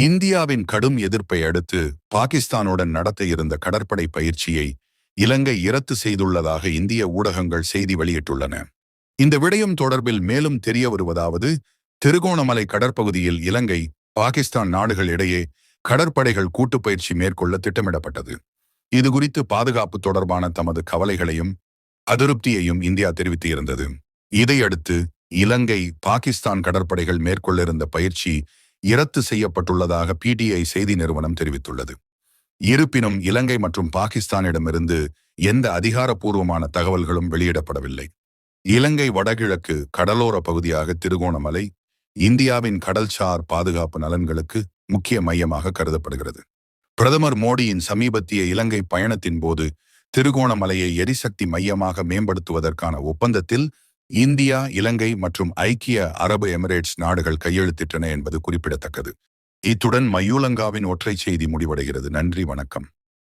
இந்தியாவின் கடும் எதிர்ப்பை அடுத்து பாகிஸ்தானுடன் நடத்த இருந்த கடற்படை பயிற்சியை இலங்கை இரத்து செய்துள்ளதாக இந்திய ஊடகங்கள் செய்தி வெளியிட்டுள்ளன. இந்த விடயம் தொடர்பில் மேலும் தெரிய வருவதாவது திருகோணமலை கடற்பகுதியில் இலங்கை பாகிஸ்தான் நாடுகள் இடையே கடற்படைகள் கூட்டு பயிற்சி மேற்கொள்ள திட்டமிடப்பட்டது. இது குறித்து பாதுகாப்பு தொடர்பான தமது கவலைகளையும் அதிருப்தியையும் இந்தியா தெரிவித்து இருந்தது இதையடுத்து இலங்கை பாகிஸ்தான் கடற்படைகள் மேற்கொள்ள இருந்த பயிற்சி இரத்து செய்யப்பட்டுள்ளதாக பிடிஐ செய்தி நிறுவனம் தெரிவித்துள்ளது. இருப்பினும் இலங்கை மற்றும் பாகிஸ்தானிடமிருந்து எந்த அதிகாரப்பூர்வமான தகவல்களும் வெளியிடப்படவில்லை. இலங்கை வடகிழக்கு கடலோர பகுதியாக திருகோணமலை இந்தியாவின் கடல்சார் பாதுகாப்பு நலன்களுக்கு முக்கிய மையமாக கருதப்படுகிறது. பிரதமர் மோடியின் சமீபத்திய இலங்கை பயணத்தின் போது திருகோணமலையை எரிசக்தி மையமாக மேம்படுத்துவதற்கான ஒப்பந்தத்தில் இந்தியா இலங்கை மற்றும் ஐக்கிய அரபு எமிரேட்ஸ் நாடுகள் கையெழுத்திட்டன என்பது குறிப்பிடத்தக்கது. இத்துடன் மயூலங்காவின் ஒற்றை செய்தி முடிவடைகிறது. நன்றி வணக்கம்.